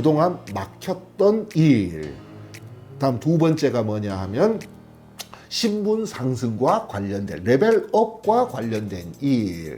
그동안 막혔던 일. 다음 두 번째가 뭐냐 하면 신분 상승과 관련된 레벨업과 관련된 일.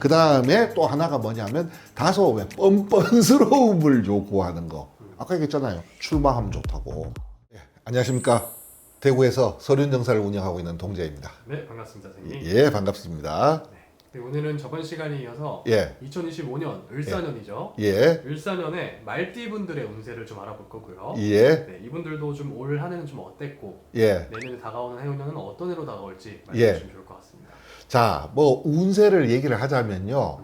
그 다음에 또 하나가 뭐냐면 다소 왜 뻔뻔스러움을 요구하는 거. 아까 얘기했잖아요. 출마하면 좋다고. 예, 안녕하십니까. 대구에서 서륜 정사를 운영하고 있는 동재입니다. 네, 반갑습니다, 선생님. 예, 반갑습니다. 네, 오늘은 저번 시간에 이어서 예, 2025년 을사년이죠. 예, 을사년에 말띠분들의 운세를 좀 알아볼 거고요. 예, 네, 이분들도 좀 올 한해는 좀 어땠고 예. 내년에 다가오는 해운년은 어떤 해로 다가올지 예. 말씀해 주시면 좋을 것 같습니다. 자, 뭐 운세를 얘기를 하자면요.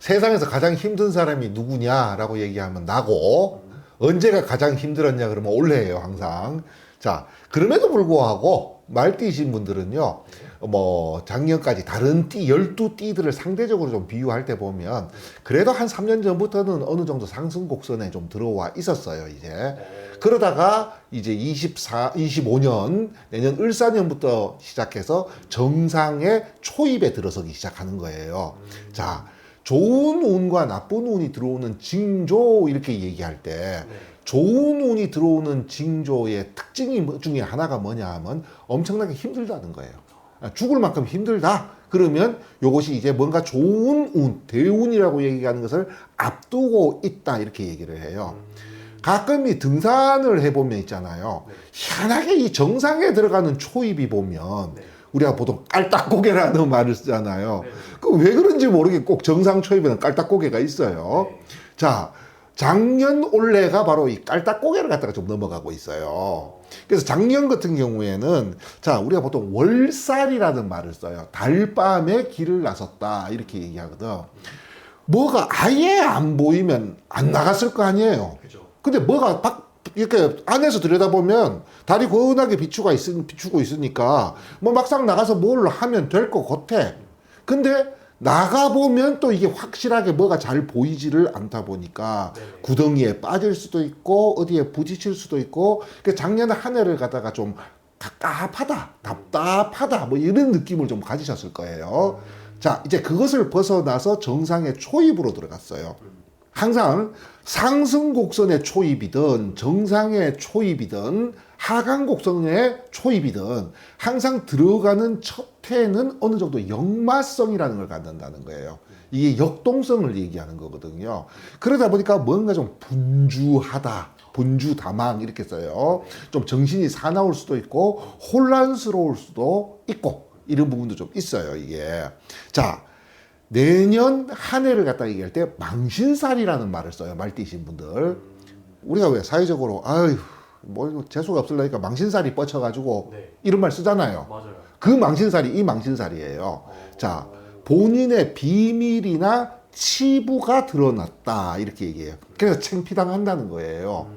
세상에서 가장 힘든 사람이 누구냐라고 얘기하면 나고 언제가 가장 힘들었냐 그러면 올해예요, 항상. 자, 그럼에도 불구하고 말띠이신 분들은요. 뭐 작년까지 다른 띠 12띠들을 상대적으로 좀 비유할 때 보면 그래도 한 3년 전부터는 어느 정도 상승 곡선에 좀 들어와 있었어요, 이제. 그러다가 이제 24, 25년 내년 을사년부터 시작해서 정상의 초입에 들어서기 시작하는 거예요. 자, 좋은 운과 나쁜 운이 들어오는 징조 이렇게 얘기할 때 네. 좋은 운이 들어오는 징조의 특징이 뭐- 중에 하나가 뭐냐 하면 엄청나게 힘들다는 거예요. 아, 죽을 만큼 힘들다. 그러면 이것이 이제 뭔가 좋은 운, 대운이라고 얘기하는 것을 앞두고 있다 이렇게 얘기를 해요. 가끔 이 등산을 해보면 있잖아요. 네. 희한하게 이 정상에 들어가는 초입이 보면 네. 우리가 보통 깔딱고개라는 말을 쓰잖아요. 네. 그왜 그런지 모르게 꼭 정상 초입에는 깔딱고개가 있어요. 네. 자, 작년 올해가 바로 이 깔딱고개를 갖다가 좀 넘어가고 있어요. 그래서 작년 같은 경우에는 자, 우리가 보통 월살이라는 말을 써요. 달밤에 길을 나섰다. 이렇게 얘기하거든. 뭐가 아예 안 보이면 안 나갔을 거 아니에요. 근데 뭐가 박 이렇게 안에서 들여다보면 달이 고운하게 비추가 있, 비추고 있으니까 뭐 막상 나가서 뭘 하면 될 것 같아. 근데 나가보면 또 이게 확실하게 뭐가 잘 보이지를 않다 보니까 네네. 구덩이에 빠질 수도 있고 어디에 부딪힐 수도 있고 그 작년에 한 해를 갖다가 좀 갑갑하다, 답답하다 뭐 이런 느낌을 좀 가지셨을 거예요. 자 이제 그것을 벗어나서 정상의 초입으로 들어갔어요. 항상 상승 곡선의 초입이든 정상의 초입이든 하강 곡선의 초입이든 항상 들어가는 첫 해는 어느 정도 역마성이라는 걸 갖는다는 거예요. 이게 역동성을 얘기하는 거거든요. 그러다 보니까 뭔가 좀 분주하다. 분주다망 이렇게 써요. 좀 정신이 사나울 수도 있고 혼란스러울 수도 있고 이런 부분도 좀 있어요. 이게 자 내년 한 해를 갖다 얘기할 때 망신살이라는 말을 써요. 말띠신 분들. 우리가 왜 사회적으로 아유 뭐 재수가 없을라니까 망신살이 뻗쳐가지고 네. 이런 말 쓰잖아요. 맞아요. 그 망신살이 이 망신살이에요. 자 본인의 비밀이나 치부가 드러났다 이렇게 얘기해요. 그래서 창피당한다는 거예요.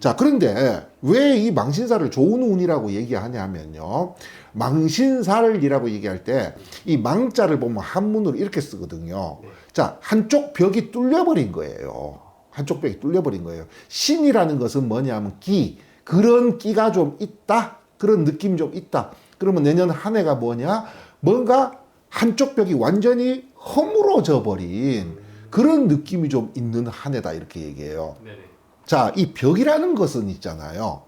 자 그런데 왜 이 망신살을 좋은 운이라고 얘기하냐면요. 망신살이라고 얘기할 때 이 망자를 보면 한문으로 이렇게 쓰거든요. 자 한쪽 벽이 뚫려버린 거예요. 한쪽 벽이 뚫려버린 거예요. 신이라는 것은 뭐냐면 끼 그런 끼가 좀 있다 그런 느낌이 좀 있다. 그러면 내년 한 해가 뭐냐? 뭔가 한쪽 벽이 완전히 허물어져 버린 그런 느낌이 좀 있는 한 해다 이렇게 얘기해요. 네네. 자, 이 벽이라는 것은 있잖아요.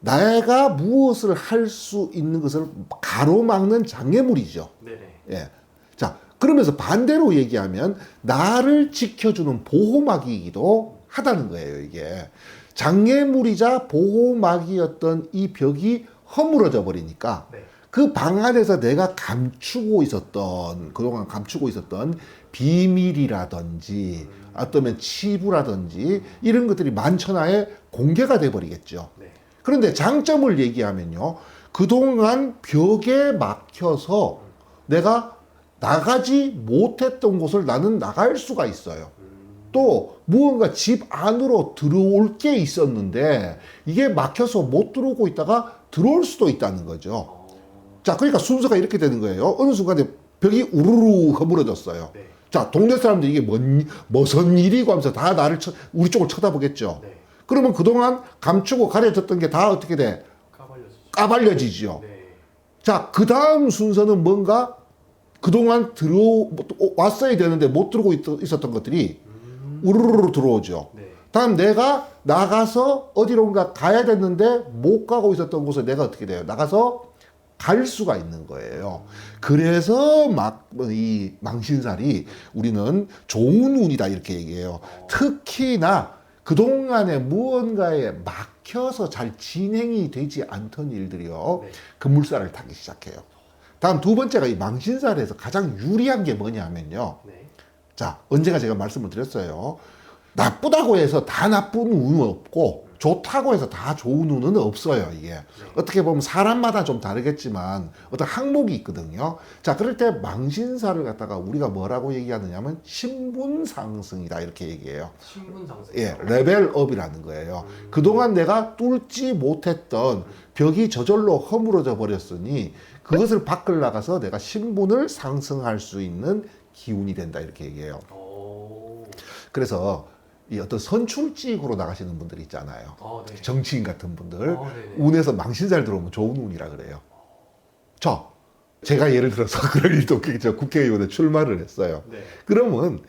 내가 무엇을 할 수 있는 것을 가로막는 장애물이죠. 네네. 예. 자, 그러면서 반대로 얘기하면 나를 지켜주는 보호막이기도 하다는 거예요, 이게. 장애물이자 보호막이었던 이 벽이 허물어져 버리니까 네. 그방 안에서 내가 감추고 있었던, 그동안 감추고 있었던 비밀이라든지, 어쩌면 치부라든지, 이런 것들이 만천하에 공개가 돼 버리겠죠. 네. 그런데 장점을 얘기하면요. 그동안 벽에 막혀서 내가 나가지 못했던 곳을 나는 나갈 수가 있어요. 또 무언가 집 안으로 들어올 게 있었는데 이게 막혀서 못 들어오고 있다가 들어올 수도 있다는 거죠. 어, 자, 그러니까 순서가 이렇게 되는 거예요. 어느 순간에 벽이 우르르 허물어졌어요. 네. 자, 동네 사람들이 이게 뭔, 무슨 일이고 하면서 다 나를 쳐, 우리 쪽을 쳐다보겠죠. 네. 그러면 그동안 감추고 가려졌던 게 다 어떻게 돼? 까발려지죠. 네. 자, 그 다음 순서는 뭔가 그동안 들어, 왔어야 되는데 못 들어오고 있, 있었던 것들이 음. 우르르 들어오죠. 네. 다음 내가 나가서 어디론가 가야 됐는데 못 가고 있었던 곳에 내가 어떻게 돼요? 나가서 갈 수가 있는 거예요. 그래서 막 이 망신살이 우리는 좋은 운이다 이렇게 얘기해요. 특히나 그동안에 무언가에 막혀서 잘 진행이 되지 않던 일들이요. 네. 급물살을 타기 시작해요. 다음 두 번째가 이 망신살에서 가장 유리한 게 뭐냐면요. 네. 자, 언제가 제가 말씀을 드렸어요. 나쁘다고 해서 다 나쁜 운은 없고, 좋다고 해서 다 좋은 운은 없어요, 이게. 어떻게 보면 사람마다 좀 다르겠지만, 어떤 항목이 있거든요. 자, 그럴 때 망신사를 갖다가 우리가 뭐라고 얘기하느냐면, 신분 상승이다, 이렇게 얘기해요. 신분 상승. 예, 레벨업이라는 거예요. 그동안 내가 뚫지 못했던 벽이 저절로 허물어져 버렸으니 그것을 밖을 나가서 내가 신분을 상승할 수 있는 기운이 된다 이렇게 얘기해요. 오. 그래서 이 어떤 선출직으로 나가시는 분들 있잖아요. 어, 네. 정치인 같은 분들 어. 운에서 망신살 들어오면 좋은 운이라 그래요. 저 제가 예를 들어서 그런 일도 있겠죠. 국회의원에 출마를 했어요. 네. 그러면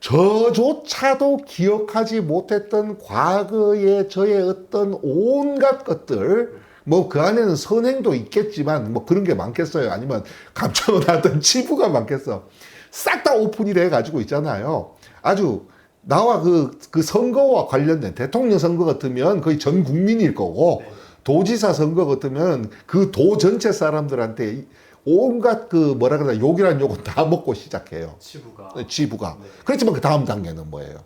저조차도 기억하지 못했던 과거의 저의 어떤 온갖 것들 뭐 그 안에는 선행도 있겠지만 뭐 그런 게 많겠어요 아니면 감춰놨던 치부가 많겠어 싹 다 오픈이 돼 가지고 있잖아요 아주 나와 그, 그 선거와 관련된 대통령 선거 같으면 거의 전 국민일 거고 네. 도지사 선거 같으면 그 도 전체 사람들한테 온갖 그 뭐라 그러나 욕이란 욕은 다 먹고 시작해요. 치부가. 지부가. 네. 그렇지만 그 다음 단계는 뭐예요?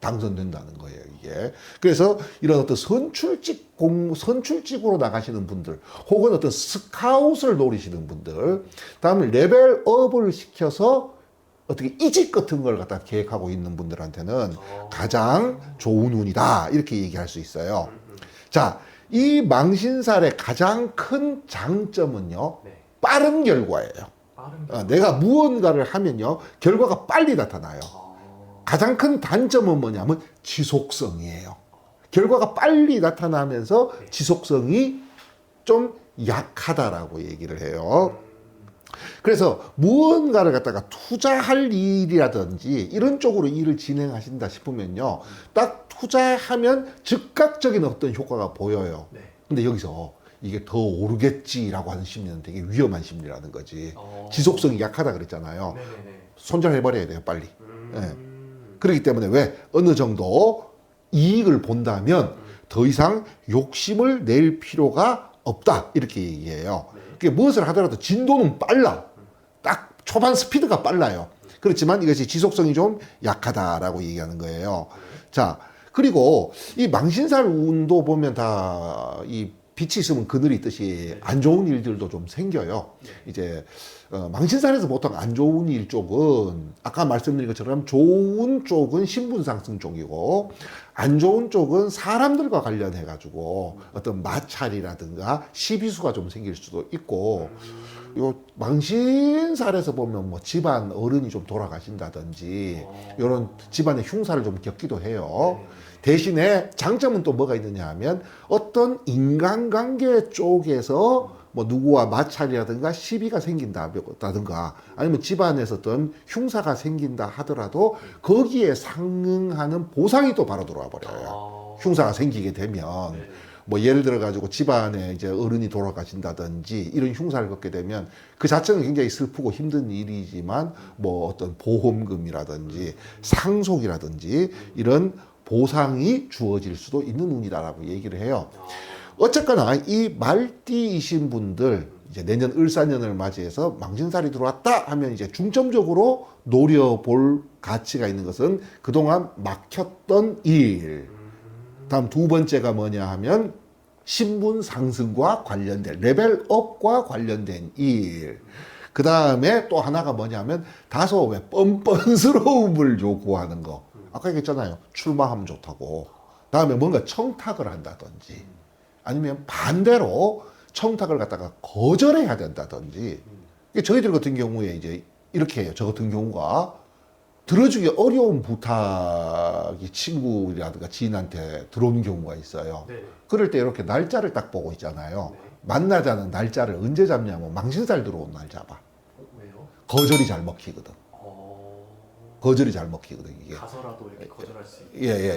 당선된다는 거예요, 이게. 그래서 이런 어떤 선출직 공, 선출직으로 나가시는 분들, 혹은 어떤 스카웃을 노리시는 분들, 다음에 레벨업을 시켜서 어떻게 이직 같은 걸 갖다 계획하고 있는 분들한테는 어. 가장 좋은 운이다. 이렇게 얘기할 수 있어요. 자, 이 망신살의 가장 큰 장점은요, 네. 빠른 결과예요. 빠른. 어, 내가 무언가를 하면요, 결과가 빨리 나타나요. 어. 가장 큰 단점은 뭐냐면 지속성이에요. 결과가 빨리 나타나면서 지속성이 좀 약하다라고 얘기를 해요. 그래서 무언가를 갖다가 투자할 일이라든지 이런 쪽으로 일을 진행하신다 싶으면요. 딱 투자하면 즉각적인 어떤 효과가 보여요. 네. 근데 여기서 이게 더 오르겠지라고 하는 심리는 되게 위험한 심리라는 거지. 어. 지속성이 약하다 그랬잖아요. 네네네. 손절해버려야 돼요, 빨리. 음. 그렇기 때문에 왜 어느 정도 이익을 본다면 더 이상 욕심을 낼 필요가 없다 이렇게 얘기해요. 그게 무엇을 하더라도 진도는 빨라. 딱 초반 스피드가 빨라요. 그렇지만 이것이 지속성이 좀 약하다라고 얘기하는 거예요. 자 그리고 이 망신살 운도 보면 다 이 빛이 있으면 그늘이 있듯이 안 좋은 일들도 좀 생겨요. 이제 어, 망신살에서 보통 안 좋은 일 쪽은 아까 말씀드린 것처럼 좋은 쪽은 신분 상승 쪽이고 안 좋은 쪽은 사람들과 관련해 가지고 어떤 마찰이라든가 시비수가 좀 생길 수도 있고 요 망신살에서 보면 뭐 집안 어른이 좀 돌아가신다든지 이런 집안의 흉사를 좀 겪기도 해요. 대신에 장점은 또 뭐가 있느냐 하면 어떤 인간관계 쪽에서 뭐 누구와 마찰이라든가 시비가 생긴다든가 아니면 집안에서 어떤 흉사가 생긴다 하더라도 거기에 상응하는 보상이 또 바로 들어와 버려요. 어. 흉사가 생기게 되면 네. 뭐 예를 들어 가지고 집안에 이제 어른이 돌아가신다든지 이런 흉사를 겪게 되면 그 자체는 굉장히 슬프고 힘든 일이지만 뭐 어떤 보험금이라든지 상속이라든지 이런 보상이 주어질 수도 있는 운이다라고 얘기를 해요. 어쨌거나 이 말띠이신 분들 이제 내년 을사년을 맞이해서 망신살이 들어왔다 하면 이제 중점적으로 노려볼 가치가 있는 것은 그동안 막혔던 일. 다음 두 번째가 뭐냐 하면 신분 상승과 관련된 레벨업과 관련된 일. 그 다음에 또 하나가 뭐냐면 다소 왜 뻔뻔스러움을 요구하는 거. 아까 얘기했잖아요. 출마하면 좋다고. 다음에 뭔가 청탁을 한다든지 아니면 반대로 청탁을 갖다가 거절해야 된다든지. 저희들 같은 경우에 이제 이렇게 해요. 저 같은 경우가 들어주기 어려운 부탁이 친구라든가 지인한테 들어오는 경우가 있어요. 네. 그럴 때 이렇게 날짜를 딱 보고 있잖아요. 네. 만나자는 날짜를 언제 잡냐면 망신살 들어온 날 잡아. 어, 왜요? 거절이 잘 먹히거든. 어. 거절이 잘 먹히거든 이게. 가서라도 이렇게 거절할 수 있게. 예, 예,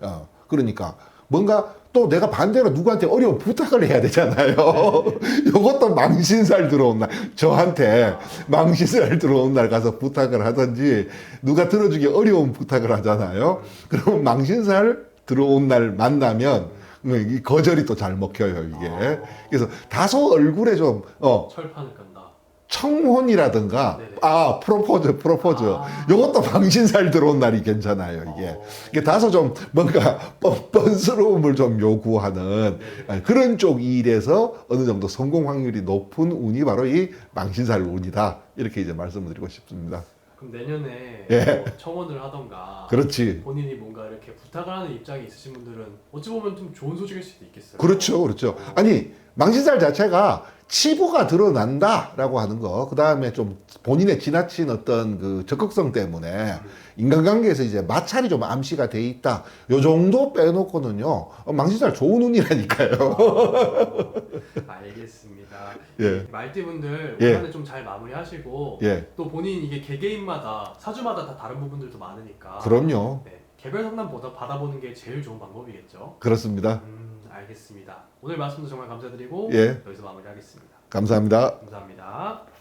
예. 어, 그러니까 뭔가 또 내가 반대로 누구한테 어려운 부탁을 해야 되잖아요. 요것도 망신살 들어온 날, 저한테 망신살 들어온 날 가서 부탁을 하든지 누가 들어주기 어려운 부탁을 하잖아요. 그러면 망신살 들어온 날 만나면 이 거절이 또 잘 먹혀요, 이게. 그래서 다소 얼굴에 좀, 어, 철판을 깐다. 청혼이라든가, 네네. 아, 프로포즈, 프로포즈. 아. 요것도 방신살 들어온 날이 괜찮아요, 이게. 어. 이게 다소 좀 뭔가 뻔- 뻔스러움을 좀 요구하는 네. 그런 쪽 일에서 어느 정도 성공 확률이 높은 운이 바로 이 망신살 운이다. 이렇게 이제 말씀을 드리고 싶습니다. 그럼 내년에 예. 뭐 청원을 하던가 그렇지. 본인이 뭔가 이렇게 부탁을 하는 입장이 있으신 분들은 어찌 보면 좀 좋은 소식일 수도 있겠어요. 그렇죠, 그렇죠. 아니, 망신살 자체가 치부가 드러난다라고 하는 거, 그 다음에 좀 본인의 지나친 어떤 그 적극성 때문에 인간관계에서 이제 마찰이 좀 암시가 돼 있다. 요 정도 빼놓고는요, 어, 망신살 좋은 운이라니까요. 알겠습니다. 예. 말띠분들 예. 올한해 좀잘 마무리하시고 예, 또 본인 이게 개개인마다 사주마다 다 다른 부분들도 많으니까 그럼요. 네, 개별 상담 보다 받아보는 게 제일 좋은 방법이겠죠. 그렇습니다. 음, 알겠습니다. 오늘 말씀도 정말 감사드리고 예. 여기서 마무리하겠습니다. 감사합니다. 감사합니다.